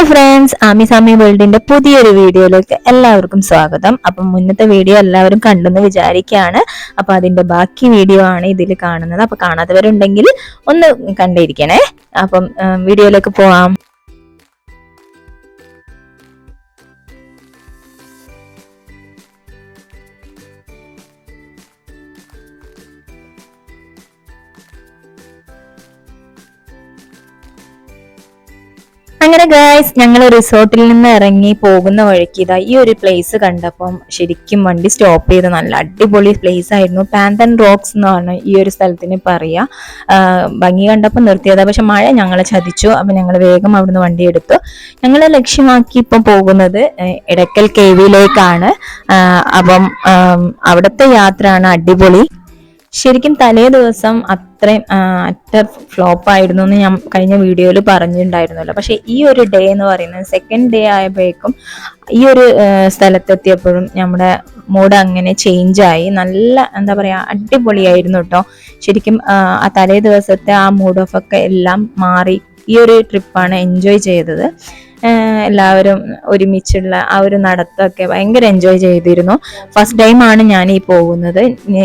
Hi friends ആമിസാമി വേൾഡിന്റെ പുതിയൊരു വീഡിയോയിലേക്ക് എല്ലാവർക്കും സ്വാഗതം. അപ്പം മുന്നത്തെ വീഡിയോ എല്ലാവരും കണ്ടെന്ന് വിചാരിക്കുകയാണ്. അപ്പൊ അതിന്റെ ബാക്കി വീഡിയോ ആണ് ഇതിൽ കാണുന്നത്. അപ്പൊ കാണാത്തവരുണ്ടെങ്കിൽ ഒന്ന് കണ്ടിരിക്കണേ അപ്പം വീഡിയോയിലേക്ക് പോവാം. അങ്ങനെ ഗായ്സ് ഞങ്ങൾ റിസോർട്ടിൽ നിന്ന് ഇറങ്ങി പോകുന്ന വഴിക്ക് ഇതാ ഈ ഒരു പ്ലേസ് കണ്ടപ്പം ശരിക്കും വണ്ടി സ്റ്റോപ്പ് ചെയ്ത് നല്ല അടിപൊളി പ്ലേസ് ആയിരുന്നു. പാന്തൻ റോക്സ് എന്നാണ് ഈ ഒരു സ്ഥലത്തിന് പറയുക ഭംഗി കണ്ടപ്പോൾ നിർത്തിയതാ. പക്ഷെ മഴ ഞങ്ങളെ ചതിച്ചു. അപ്പം ഞങ്ങൾ വേഗം അവിടുന്ന് വണ്ടി എടുത്തു. ഞങ്ങൾ ലക്ഷ്യമാക്കി ഇപ്പം പോകുന്നത് ഇടക്കൽ കേവിയിലേക്കാണ് അപ്പം അവിടുത്തെ യാത്രയാണ് അടിപൊളി. ശരിക്കും തലേ ദിവസം അത്രയും ഫ്ലോപ്പ് ആയിരുന്നു എന്ന് ഞാൻ കഴിഞ്ഞ വീഡിയോയിൽ പറഞ്ഞിട്ടുണ്ടായിരുന്നല്ലോ. പക്ഷേ ഈ ഒരു ഡേ എന്ന് പറയുന്നത് സെക്കൻഡ് ഡേ ആയപ്പോഴേക്കും ഈ ഒരു സ്ഥലത്തെത്തിയപ്പോഴും നമ്മുടെ മൂഡ് അങ്ങനെ ചേഞ്ച് ആയി. നല്ല എന്താ പറയുക അടിപൊളിയായിരുന്നു കേട്ടോ ശരിക്കും ആ, തലേ ദിവസത്തെ ആ മൂഡ് ഓഫ് ഒക്കെ എല്ലാം മാറി. ഈ ഒരു ട്രിപ്പാണ് എൻജോയ് ചെയ്തത്. എല്ലാവരും ഒരുമിച്ചുള്ള ആ ഒരു നടത്തമൊക്കെ ഭയങ്കര എൻജോയ് ചെയ്തിരുന്നു. ഫസ്റ്റ് ടൈം ആണ് ഞാൻ ഈ പോകുന്നത്.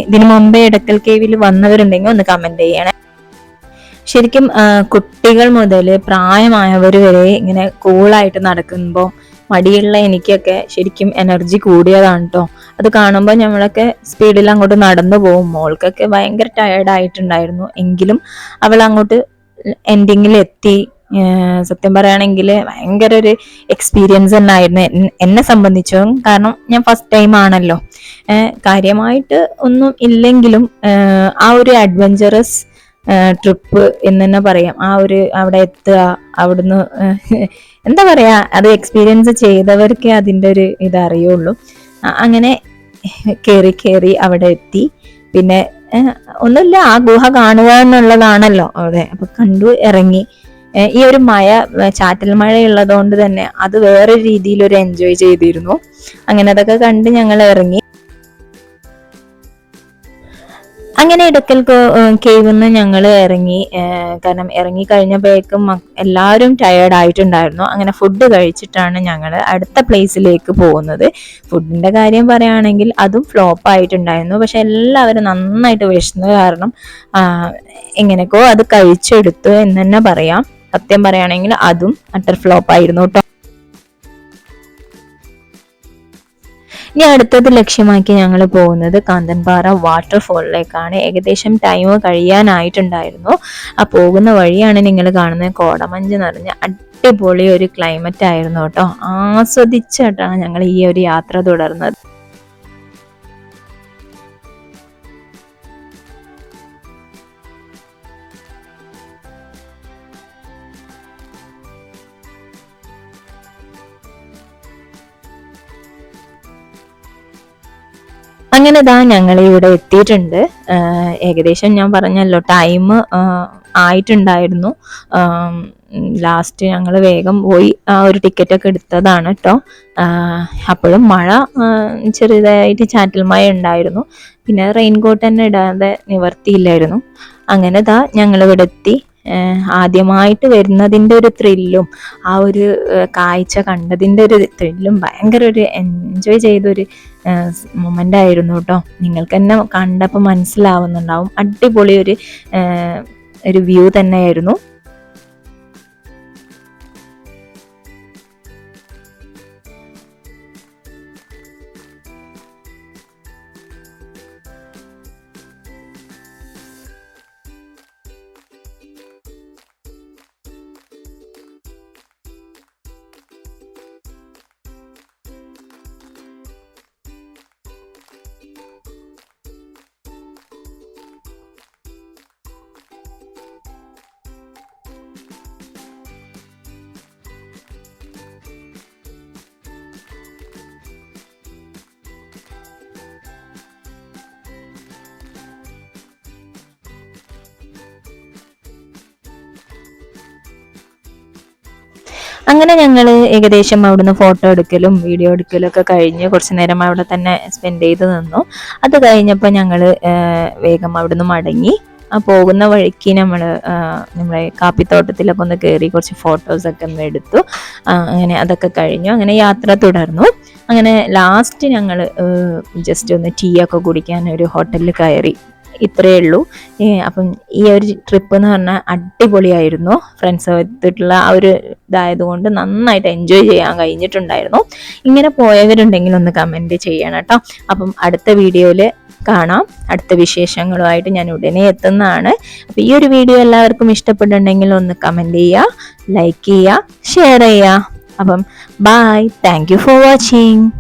ഇതിന് മുമ്പേ ഇടക്കൽ കേവിൽ വന്നവരുണ്ടെങ്കിൽ ഒന്ന് കമന്റ് ചെയ്യണേ. ശരിക്കും കുട്ടികൾ മുതൽ പ്രായമായവർ വരെ ഇങ്ങനെ കൂളായിട്ട് നടക്കുമ്പോൾ മടിയുള്ള എനിക്കൊക്കെ ശരിക്കും എനർജി കൂടിയതാണ് കേട്ടോ അത് കാണുമ്പോൾ നമ്മളൊക്കെ സ്പീഡിൽ അങ്ങോട്ട് നടന്നു പോകും. മോൾക്കൊക്കെ ഭയങ്കര ടയേർഡ് ആയിട്ടുണ്ടായിരുന്നു. എങ്കിലും അവൾ അങ്ങോട്ട് എൻഡിങ്ങിൽ എത്തി. സത്യം പറയുകയാണെങ്കിൽ ഭയങ്കര ഒരു എക്സ്പീരിയൻസ് തന്നെ ആയിരുന്നു എന്നെ സംബന്ധിച്ചും. കാരണം ഞാൻ ഫസ്റ്റ് ടൈം ആണല്ലോ. കാര്യമായിട്ട് ഒന്നും ഇല്ലെങ്കിലും ആ ഒരു അഡ്വഞ്ചറസ് ട്രിപ്പ് എന്ന് തന്നെ പറയാം. ആ ഒരു അവിടെ എത്തുക അവിടുന്ന് എന്താ പറയാ അത് എക്സ്പീരിയൻസ് ചെയ്തവർക്കേ അതിന്റെ ഒരു ഇത് അങ്ങനെ കയറി കയറി അവിടെ എത്തി. പിന്നെ ഒന്നുമില്ല ആ ഗുഹ കാണുക എന്നുള്ളതാണല്ലോ അവിടെ. അപ്പൊ കണ്ടു ഇറങ്ങി. ഈ ഒരു മഴ ചാറ്റൽ മഴ ഉള്ളതുകൊണ്ട് തന്നെ അത് വേറെ രീതിയിൽ ഒരു എൻജോയ് ചെയ്തിരുന്നു. അങ്ങനെ അതൊക്കെ കണ്ട് ഞങ്ങൾ ഇറങ്ങി. അങ്ങനെ ഇടയ്ക്കൽ കേവിൽ നിന്ന് ഞങ്ങൾ ഇറങ്ങി. കാരണം ഇറങ്ങി കഴിഞ്ഞപ്പോഴേക്കും എല്ലാവരും ടയേർഡ് ആയിട്ടുണ്ടായിരുന്നു. അങ്ങനെ ഫുഡ് കഴിച്ചിട്ടാണ് ഞങ്ങൾ അടുത്ത പ്ലേസിലേക്ക് പോകുന്നത്. ഫുഡിന്റെ കാര്യം പറയുകയാണെങ്കിൽ അതും ഫ്ലോപ്പ് ആയിട്ടുണ്ടായിരുന്നു. പക്ഷെ എല്ലാവരും നന്നായിട്ട് വിശന്ന കാരണം എങ്ങനെക്കോ അത് കഴിച്ചെടുത്തു എന്ന് തന്നെ പറയാം. സത്യം പറയുകയാണെങ്കിൽ അതും അട്ടർ ഫ്ലോപ്പ് ആയിരുന്നു കേട്ടോ. ഇനി അടുത്തത് ലക്ഷ്യമാക്കി ഞങ്ങൾ പോകുന്നത് കാന്തൻപാറ വാട്ടർഫോളിലേക്കാണ് ഏകദേശം ടൈം കഴിയാനായിട്ടുണ്ടായിരുന്നു. ആ പോകുന്ന വഴിയാണ് നിങ്ങൾ കാണുന്നത്. കോടമഞ്ഞ് നിറഞ്ഞ അടിപൊളി ഒരു ക്ലൈമറ്റ് ആയിരുന്നു കേട്ടോ. ആസ്വദിച്ചിട്ടാണ് ഞങ്ങൾ ഈ ഒരു യാത്ര തുടർന്നത്. അങ്ങനെ ഇതാ ഞങ്ങൾ ഇവിടെ എത്തിയിട്ടുണ്ട്. ഏകദേശം ഞാൻ പറഞ്ഞല്ലോ ടൈം ആയിട്ടുണ്ടായിരുന്നു. ലാസ്റ്റ് ഞങ്ങൾ വേഗം പോയി ആ ഒരു ടിക്കറ്റ് ഒക്കെ എടുത്തതാണ് കേട്ടോ അപ്പോഴും മഴ ചെറുതായിട്ട് ചാറ്റൽ മഴ ഉണ്ടായിരുന്നു. പിന്നെ റെയിൻകോട്ട് തന്നെ ഇടാതെ നിവർത്തിയില്ലായിരുന്നു. അങ്ങനെ ദാ ഞങ്ങൾ ഇവിടെ എത്തി. ആദ്യമായിട്ട് വരുന്നതിന്റെ ഒരു ത്രില്ലും ആ ഒരു കാഴ്ച കണ്ടതിന്റെ ഒരു ത്രില്ലും ഭയങ്കര ഒരു എൻജോയ് ചെയ്തൊരു മൊമെന്റ് ആയിരുന്നു കേട്ടോ നിങ്ങൾക്ക് തന്നെ കണ്ടപ്പോൾ മനസ്സിലാവുന്നുണ്ടാവും. അടിപൊളി ഒരു ഒരു വ്യൂ തന്നെയായിരുന്നു. അങ്ങനെ ഞങ്ങൾ ഏകദേശം അവിടുന്ന് ഫോട്ടോ എടുക്കലും വീഡിയോ എടുക്കലും ഒക്കെ കഴിഞ്ഞ് കുറച്ച് നേരം അവിടെ തന്നെ സ്പെൻഡ് ചെയ്ത് നിന്നു. അത് കഴിഞ്ഞപ്പോൾ ഞങ്ങൾ വേഗം അവിടുന്ന് മടങ്ങി. ആ പോകുന്ന വഴിക്ക് നമ്മൾ നമ്മളെ കാപ്പിത്തോട്ടത്തിലൊക്കെ ഒന്ന് കയറി കുറച്ച് ഫോട്ടോസൊക്കെ ഒന്ന് എടുത്തു. അങ്ങനെ അതൊക്കെ കഴിഞ്ഞു. അങ്ങനെ യാത്ര തുടർന്നു. അങ്ങനെ ലാസ്റ്റ് ഞങ്ങൾ ജസ്റ്റ് ഒന്ന് ടീ ഒക്കെ കുടിക്കാൻ ഒരു ഹോട്ടലിൽ കയറി. ഇത്രയേ ഉള്ളൂ. അപ്പം ഈ ഒരു ട്രിപ്പ് എന്ന് പറഞ്ഞാൽ അടിപൊളിയായിരുന്നു. ഫ്രണ്ട്സ് ആയിട്ടുള്ള ആ ഒരു ഇതായതുകൊണ്ട് നന്നായിട്ട് എൻജോയ് ചെയ്യാൻ കഴിഞ്ഞിട്ടുണ്ടായിരുന്നു. ഇങ്ങനെ പോയവരുണ്ടെങ്കിൽ ഒന്ന് കമന്റ് ചെയ്യണം കേട്ടോ. അപ്പം അടുത്ത വീഡിയോയിൽ കാണാം. അടുത്ത വിശേഷങ്ങളുമായിട്ട് ഞാൻ ഉടനെ എത്തുന്നതാണ്. അപ്പം ഈ ഒരു വീഡിയോ എല്ലാവർക്കും ഇഷ്ടപ്പെട്ടിട്ടുണ്ടെങ്കിൽ ഒന്ന് കമന്റ് ചെയ്യുക ലൈക്ക് ചെയ്യുക ഷെയർ ചെയ്യുക. അപ്പം ബായ് താങ്ക് ഫോർ വാച്ചിങ്